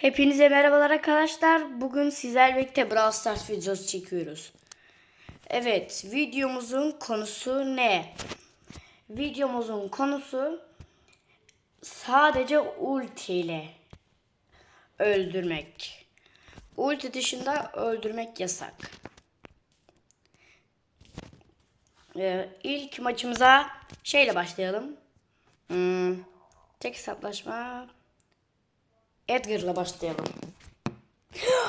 Hepinize merhabalar arkadaşlar. Bugün sizlerle birlikte Brawl Stars videosu çekiyoruz. Evet, videomuzun konusu ne? Videomuzun konusu sadece ulti ile öldürmek. Ulti dışında öldürmek yasak. Ee, ilk maçımıza şeyle başlayalım. Hmm, tek hesaplaşma Edgar'la başlayalım.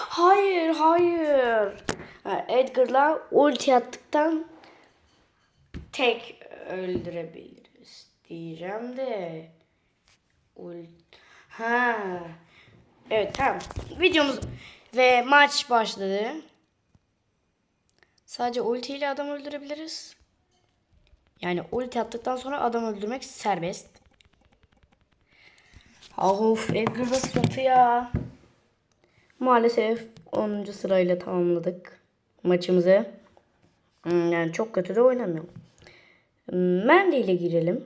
Hayır, hayır. Ha, Edgar'la ulti attıktan tek öldürebiliriz diyeceğim de. Ult ha. Evet tamam. Videomuz ve maç başladı. Sadece ulti ile adam öldürebiliriz. Yani ulti attıktan sonra adam öldürmek serbest. Of Edgar'da sıkıntı ya. Maalesef 10. sırayla tamamladık maçımızı. Hmm, Yani çok kötü de oynamıyorum. Mandy ile girelim.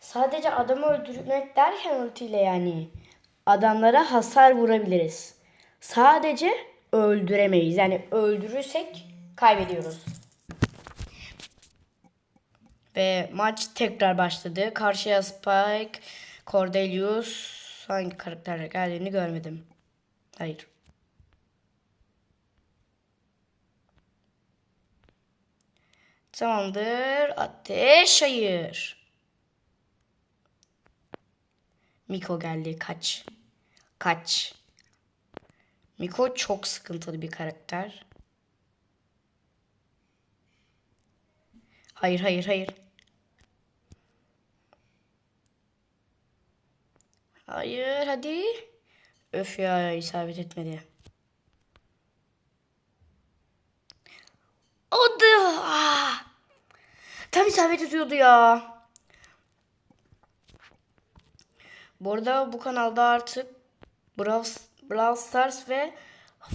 Sadece adamı öldürmek derken ultiyle yani adamlara hasar vurabiliriz. Sadece öldüremeyiz. Yani öldürürsek kaybediyoruz. Ve maç tekrar başladı. Karşıya Spike, Cordelius hangi karakterle geldiğini görmedim. Hayır. Tamamdır. Ateş hayır. Miko geldi. Kaç. Kaç. Miko çok sıkıntılı bir karakter. Hayır hayır hayır. Hayır hadi. Öf ya isabet etmedi. O da. Ah! Tam isabet ediyordu ya. Bu arada bu kanalda artık Brawl, Brawl Stars ve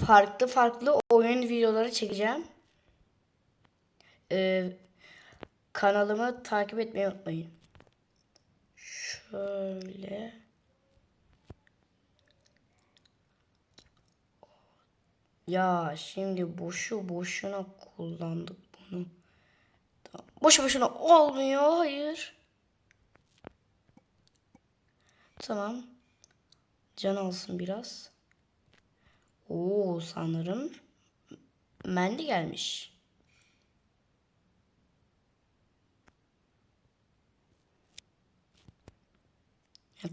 farklı farklı oyun videoları çekeceğim. Ee, kanalımı takip etmeyi unutmayın. Şöyle. Ya şimdi boşu boşuna kullandık bunu. Boşu boşuna olmuyor. Hayır. Tamam. Can alsın biraz. Oo sanırım Mendi gelmiş.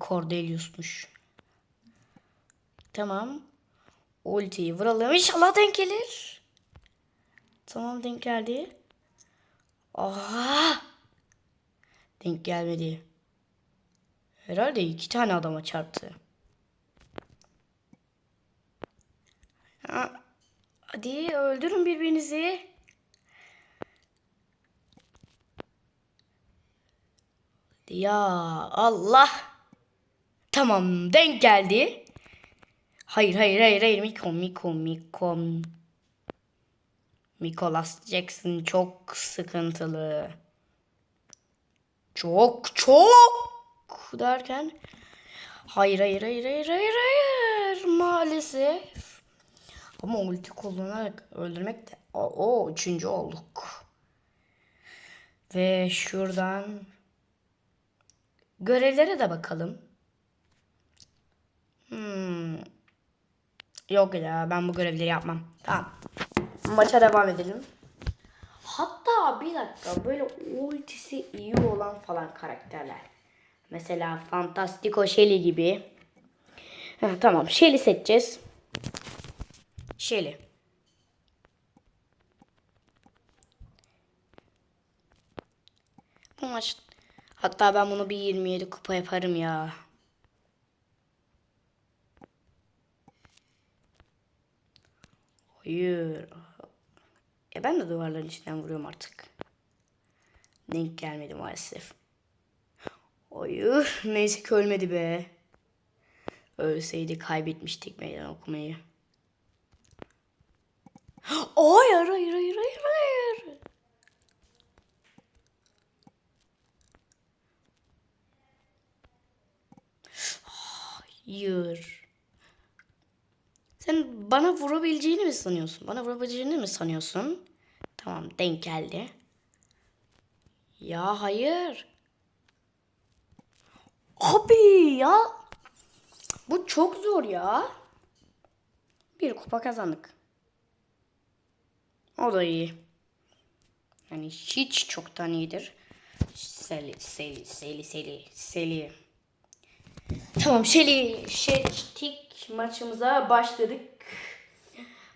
Cordelius'muş. Tamam. Ultiyi vuralım. İnşallah denk gelir. Tamam denk geldi. Aha! Denk gelmedi. Herhalde iki tane adama çarptı. Ha, Hadi öldürün birbirinizi. Ya Allah. Tamam denk geldi. Hayır hayır hayır hayır Miko Miko Miko. Nicholas Jackson çok sıkıntılı. Çok çok derken hayır hayır hayır hayır hayır hayır maalesef. Ama ulti kullanarak öldürmek de o, o üçüncü olduk. Ve şuradan görevlere de bakalım. Hmm. Yok ya ben bu görevleri yapmam. Tamam. Maça devam edelim. Hatta bir dakika böyle ultisi iyi olan falan karakterler. Mesela Fantastico Shelly gibi. Heh, tamam Shelly seçeceğiz. Shelly. Bu maç hatta ben bunu bir 27 kupa yaparım ya. Hayır. E ben de duvarların içinden vuruyorum artık. Denk gelmedi maalesef. Hayır. Neyse ki ölmedi be. Ölseydi kaybetmiştik meydan okumayı. Hayır hayır hayır hayır hayır. Hayır. Sen bana vurabileceğini mi sanıyorsun? Bana vurabileceğini mi sanıyorsun? Tamam denk geldi. Ya hayır. Abi ya. Bu çok zor ya. Bir kupa kazandık. O da iyi. Yani hiç çoktan iyidir. Seli, seli, seli, seli, seli. Tamam Şeli, seçtik maçımıza başladık.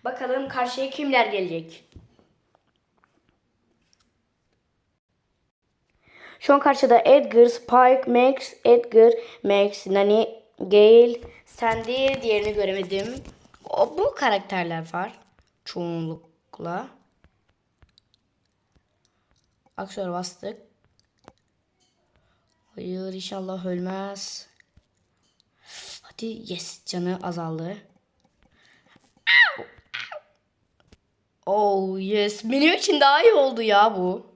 Bakalım karşıya kimler gelecek? Şu an karşıda Edgar, Spike, Max, Edgar, Max, Nani, Gale, Sandy, diğerini göremedim. O, bu karakterler var. Çoğunlukla. Aksiyona bastık. Hayır inşallah ölmez. Hadi yes canı azaldı. Oh yes benim için daha iyi oldu ya bu.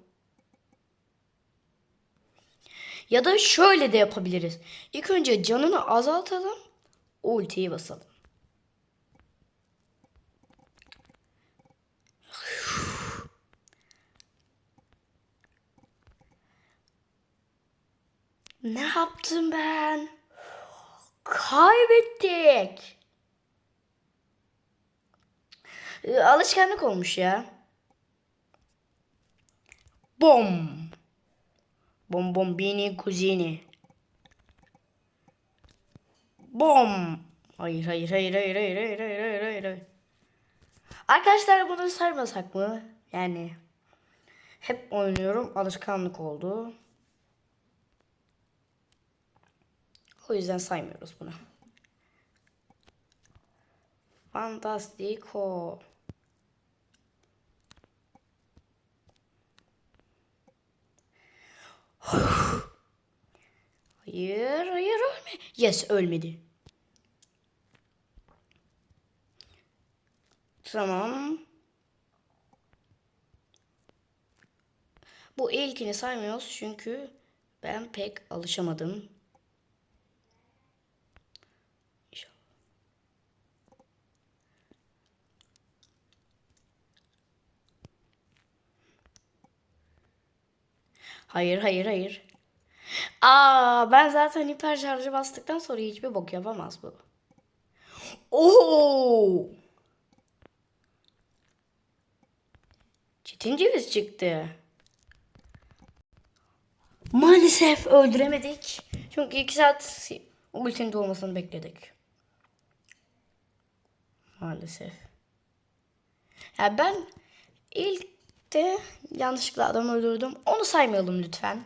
Ya da şöyle de yapabiliriz. İlk önce canını azaltalım. Ultiyi basalım. Ne yaptım ben? Kaybettik. Ee, Alışkanlık olmuş ya. Bom. Bom bom bini kuzini. Bom. Hayır hayır hayır hayır hayır hayır hayır hayır hayır. Arkadaşlar bunu sarmasak mı? Yani hep oynuyorum alışkanlık oldu. O yüzden saymıyoruz bunu. Fantastico. Hayır, hayır ölme. Yes, ölmedi. Tamam. Bu ilkini saymıyoruz çünkü ben pek alışamadım. Hayır, hayır, hayır. Aa, ben zaten hiper şarjı bastıktan sonra hiçbir bok yapamaz bu. Oo! Çetin ceviz çıktı. Maalesef öldüremedik. Çünkü iki saat ultinin dolmasını bekledik. Maalesef. Ya ben ilk de yanlışlıkla adam öldürdüm. Onu saymayalım lütfen.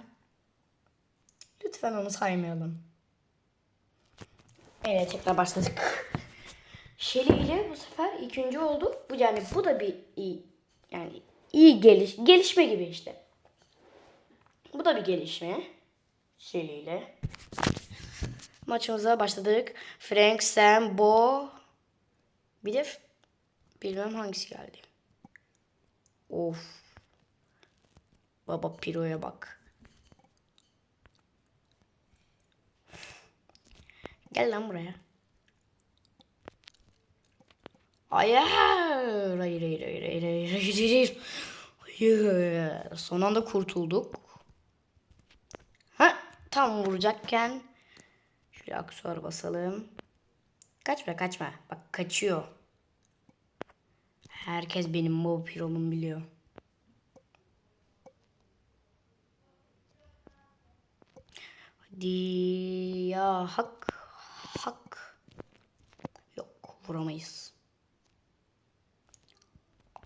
Lütfen onu saymayalım. Evet tekrar başladık. Shelly ile bu sefer ikinci oldu. Bu yani bu da bir iyi yani iyi geliş gelişme gibi işte. Bu da bir gelişme. Shelly ile. Maçımıza başladık. Frank, Sam, Bo. Bir de bilmem hangisi geldi. Of. Baba Piro'ya bak. Gel lan buraya. Hayır. Hayır, hayır, hayır, hayır, hayır, hayır, hayır. Son anda kurtulduk. Ha, tam vuracakken şöyle aksuar basalım. Kaçma, kaçma. Bak kaçıyor. Herkes benim mob piromu biliyor. Hadi ya hak hak. Yok vuramayız.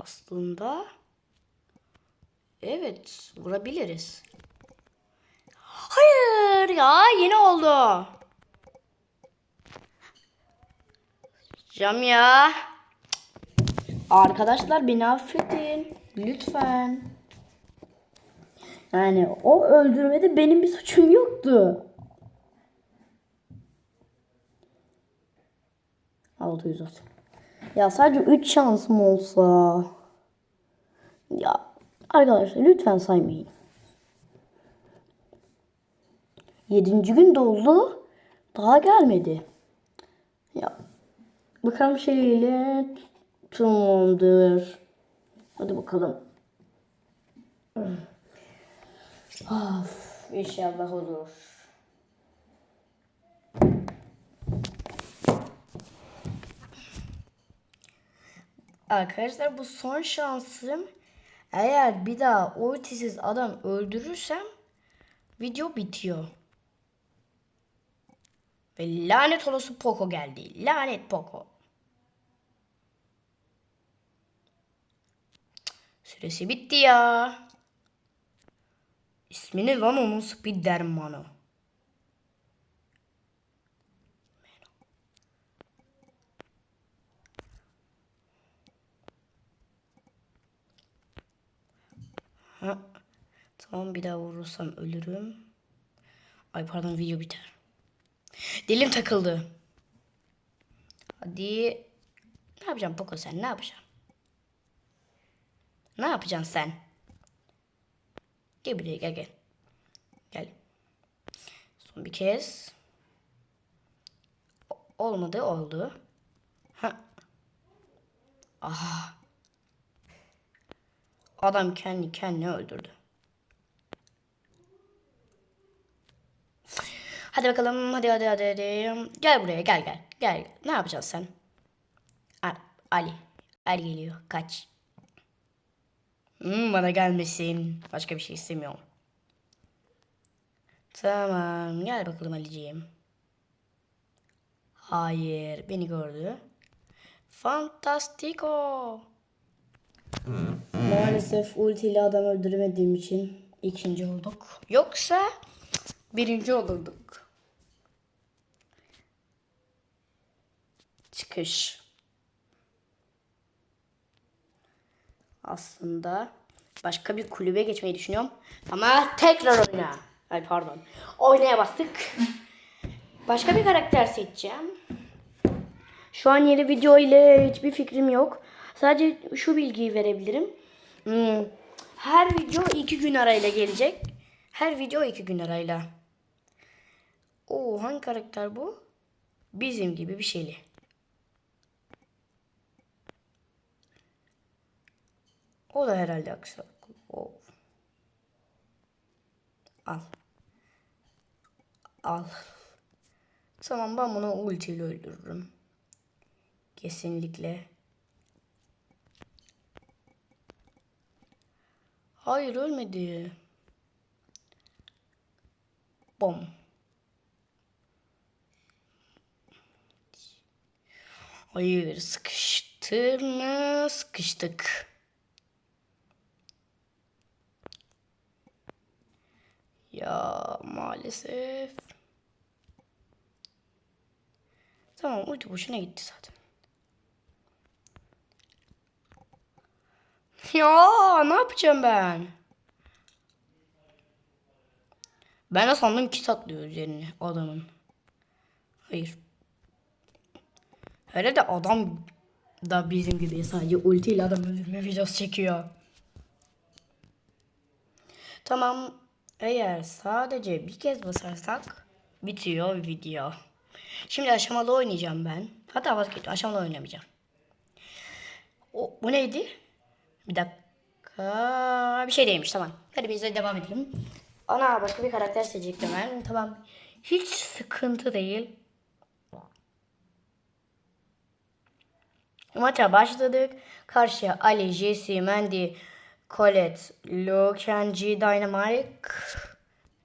Aslında evet vurabiliriz. Hayır ya yine oldu. Cam ya. Arkadaşlar beni affedin. Lütfen. Yani o öldürmede benim bir suçum yoktu. 630. Ya sadece 3 şansım olsa. Ya arkadaşlar lütfen saymayın. 7. gün doldu. Daha gelmedi. Ya bakalım şeyle tamamdır. Hadi bakalım. Of, inşallah olur. Arkadaşlar bu son şansım. Eğer bir daha ultisiz adam öldürürsem video bitiyor. Ve lanet olası Poco geldi. Lanet Poco. Süresi bitti ya. İsmini lan onun Spiderman'ı. Ha. Tamam bir daha vurursam ölürüm. Ay pardon video biter. Dilim takıldı. Hadi. Ne yapacağım Poco sen ne yapacaksın? Ne yapacaksın sen? Gel buraya gel gel. Gel. Son bir kez. Olmadı oldu. Ha. Aha. Adam kendi kendini öldürdü. Hadi bakalım hadi hadi hadi hadi. Gel buraya gel gel. Gel. Ne yapacaksın sen? Ali. Ali geliyor. Kaç. Hmm, bana gelmesin. Başka bir şey istemiyorum. Tamam. Gel bakalım Ali'ciğim. Hayır. Beni gördü. Fantastico. Maalesef ultiyle adam öldüremediğim için ikinci olduk. Yoksa birinci olurduk. Çıkış. Aslında başka bir kulübe geçmeyi düşünüyorum. Ama tekrar oyna. Ay pardon. Oynaya bastık. Başka bir karakter seçeceğim. Şu an yeni video ile hiçbir fikrim yok. Sadece şu bilgiyi verebilirim. Hmm, Her video iki gün arayla gelecek. Her video iki gün arayla. Oo hangi karakter bu? Bizim gibi bir şeyli. O da herhalde aksaklı. Oo. Al. Al. Tamam ben bunu ultiyle öldürürüm. Kesinlikle. Hayır ölmedi. Bom. Hayır sıkıştır mı? Sıkıştık. Ya maalesef. Tamam ulti boşuna gitti zaten. Ya ne yapacağım ben? Ben de sandım kit atlıyor üzerine adamın. Hayır. Hele de adam da bizim gibi sadece ultiyle adam öldürme videosu çekiyor. Tamam. Eğer sadece bir kez basarsak bitiyor video. Şimdi aşamalı oynayacağım ben. Hatta vazgeçtim. Aşamalı oynamayacağım. O, bu neydi? Bir dakika. Bir şey değilmiş tamam. Hadi biz de devam edelim. Ana başka bir karakter seçecektim ben. Tamam. Hiç sıkıntı değil. Maça başladık. Karşıya Ali, Jesse, Mandy, Colette, Luke, Kenji, Dynamite.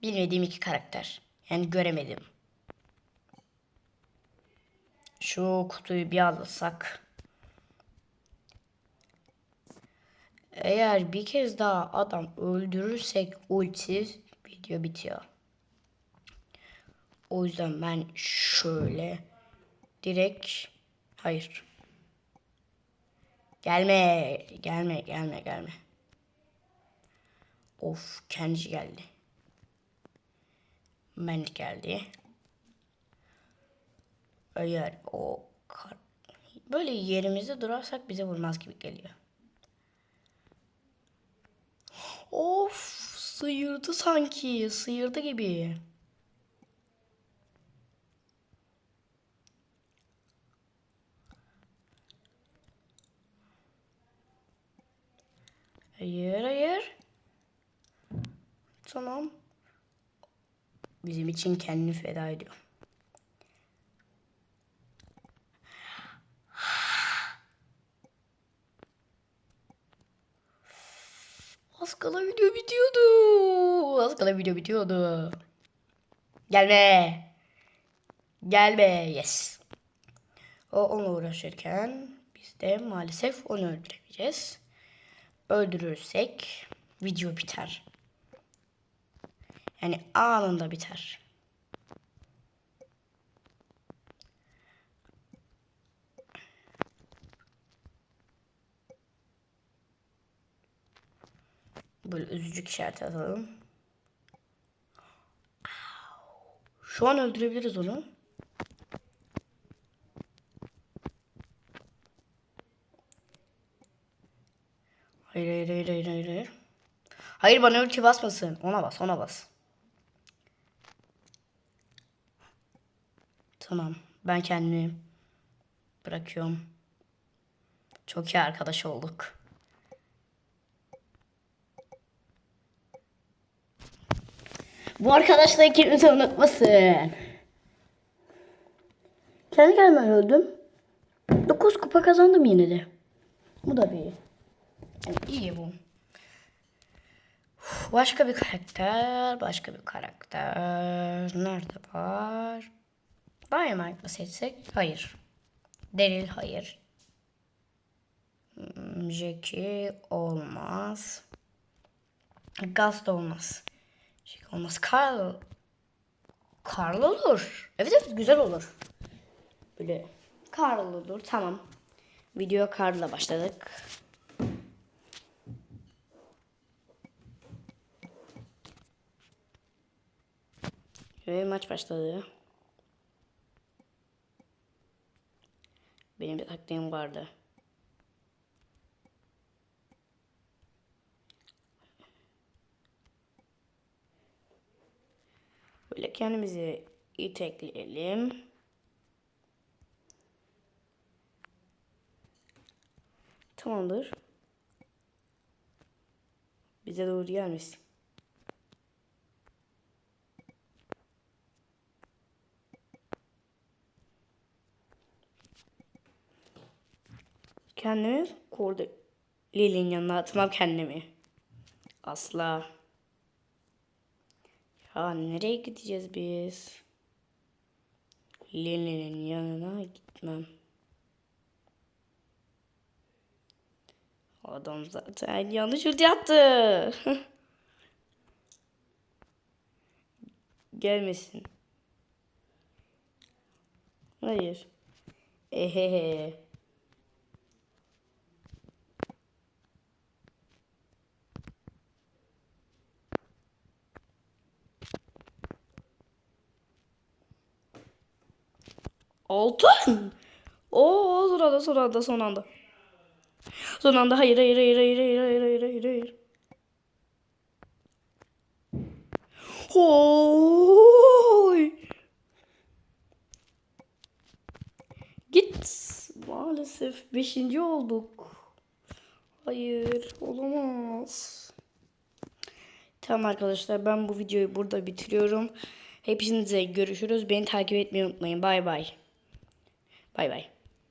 Bilmediğim iki karakter. Yani göremedim. Şu kutuyu bir alırsak. Eğer bir kez daha adam öldürürsek ulti video bitiyor. O yüzden ben şöyle direkt hayır. Gelme, gelme, gelme, gelme. Of, Kenji geldi. Ben geldi. Eğer o kar- böyle yerimizde durarsak bize vurmaz gibi geliyor. Of, sıyırdı sanki, sıyırdı gibi. Hayır hayır. Tamam. Bizim için kendini feda ediyor. Az kala video bitiyordu. Az kala video bitiyordu. Gelme. Gelme. Yes. O onunla uğraşırken biz de maalesef onu öldüremeyeceğiz. Öldürürsek video biter. Yani anında biter. Böyle üzücü işareti atalım. Şu an öldürebiliriz onu. Hayır hayır hayır hayır. Hayır, hayır bana ulti basmasın. Ona bas ona bas. Tamam. Ben kendimi bırakıyorum. Çok iyi arkadaş olduk. Bu arkadaşlığı kimse unutmasın. Kendi kendime öldüm. 9 kupa kazandım yine de. Bu da bir. Yani iyi bu. Başka bir karakter, başka bir karakter. Nerede var? Dynamite mı seçsek? Hayır. Delil hayır. Hmm, Jackie olmaz. Da olmaz. Jackie olmaz. Carl. Carl olur. Evet evet güzel olur. Böyle Carl olur. Tamam. Video Carl'la başladık. Ve maç başladı. Benim bir taktiğim vardı. Böyle kendimizi itekleyelim. Tamamdır. Bize doğru gelmesin. Kendimi korda Lili'nin yanına atmam kendimi. Asla. Ya nereye gideceğiz biz? Lili'nin yanına gitmem. Adam zaten yanlış ulti attı. Gelmesin. Hayır. Ehehe. Altın. Oo son anda son anda son anda. Son hayır hayır hayır hayır hayır hayır hayır hayır hayır. Hoy. Git. Maalesef beşinci olduk. Hayır olamaz. Tamam arkadaşlar ben bu videoyu burada bitiriyorum. Hepinize görüşürüz. Beni takip etmeyi unutmayın. Bay bay. Bye bye.